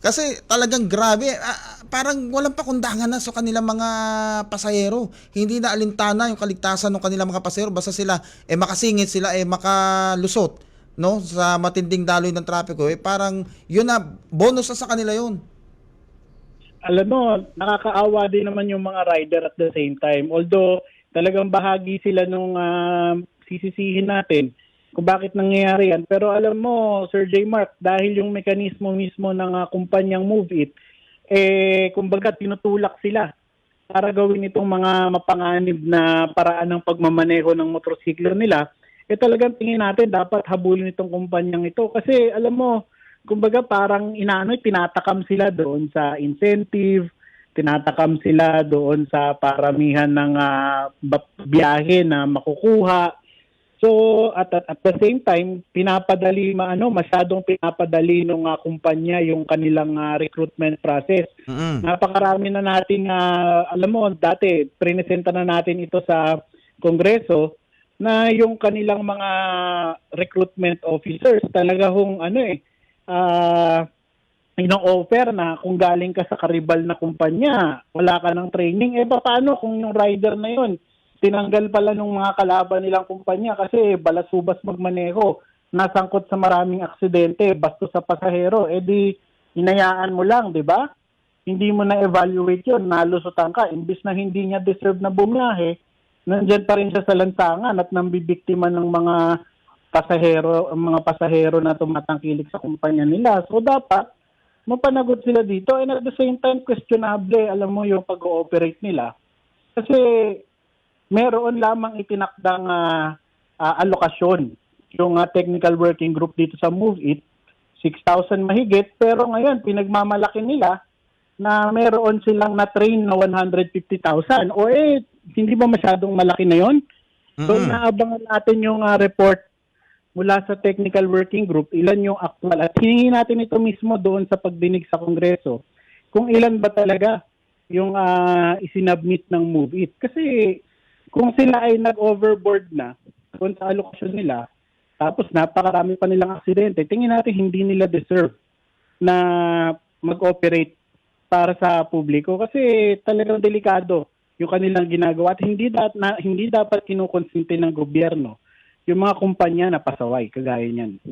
Kasi talagang grabe, ah, parang walang pakundangan na sa kanilang mga pasahero. Hindi na alintana yung kaligtasan ng kanilang mga pasahero basta sila eh makasingit sila eh makalusot no sa matinding daloy ng trapiko eh parang yun na bonus na sa kanila yun. alam mo, nakakaawa din naman yung mga rider at the same time. Although talagang bahagi sila nung ah, sisisihin natin kung bakit nangyayari yan. Pero alam mo, Sir J. Mark, dahil yung mekanismo mismo ng ah, kumpanyang Move It, eh, kumbaga tinutulak sila para gawin itong mga mapanganib na paraan ng pagmamaneho ng motorsiklo nila, eh talagang tingin natin dapat habulin itong kumpanyang ito. Kasi alam mo, kumbaga parang inaano, tinatakam sila doon sa incentive, tinatakam sila doon sa paramihan ng ba- biyahe na makukuha. So at, at at the same time, pinapadali maano, masyadong pinapadali ng kumpanya yung kanilang ah, recruitment process. Mm-mm. Napakarami na nating ah, alam mo dati prinesenta na natin ito sa Kongreso na yung kanilang mga recruitment officers talaga hong ano eh ah ino-offer na kung galing ka sa karibal na kumpanya, wala ka ng training, eh paano kung yung rider na yun, tinanggal pala ng mga kalaban nilang kumpanya kasi balasubas magmaneho, nasangkot sa maraming aksidente, bastos sa pasahero, eh di inayaan mo lang, di ba? Hindi mo na-evaluate yun, nalusutan ka, imbis na hindi niya deserve na bumiyahe, nandyan pa rin siya sa lansangan at nambibiktima ng mga pasahero, mga pasahero na tumatangkilik sa kumpanya nila. So dapat mapanagot sila dito and at the same time questionable alam mo yung pag-ooperate nila. Kasi meron lamang itinakdang ah, ah, alokasyon yung ah, technical working group dito sa Move It 6,000 mahigit pero ngayon pinagmamalaki nila na meron silang na-train na 150,000 o eh hindi ba masyadong malaki na yon? So Mm-mm. inaabangan natin yung ah, report mula sa technical working group, ilan yung actual at hiningi natin ito mismo doon sa pagdinig sa Kongreso kung ilan ba talaga yung ah, isinabmit ng Move It. Kasi kung sila ay nag-overboard na doon sa allocation nila, tapos napakarami pa nilang aksidente, tingin natin hindi nila deserve na mag-operate para sa publiko kasi talagang delikado yung kanilang ginagawa at hindi dapat na, hindi dapat kinukonsente ng gobyerno yung mga kumpanya na pasaway kagaya niyan.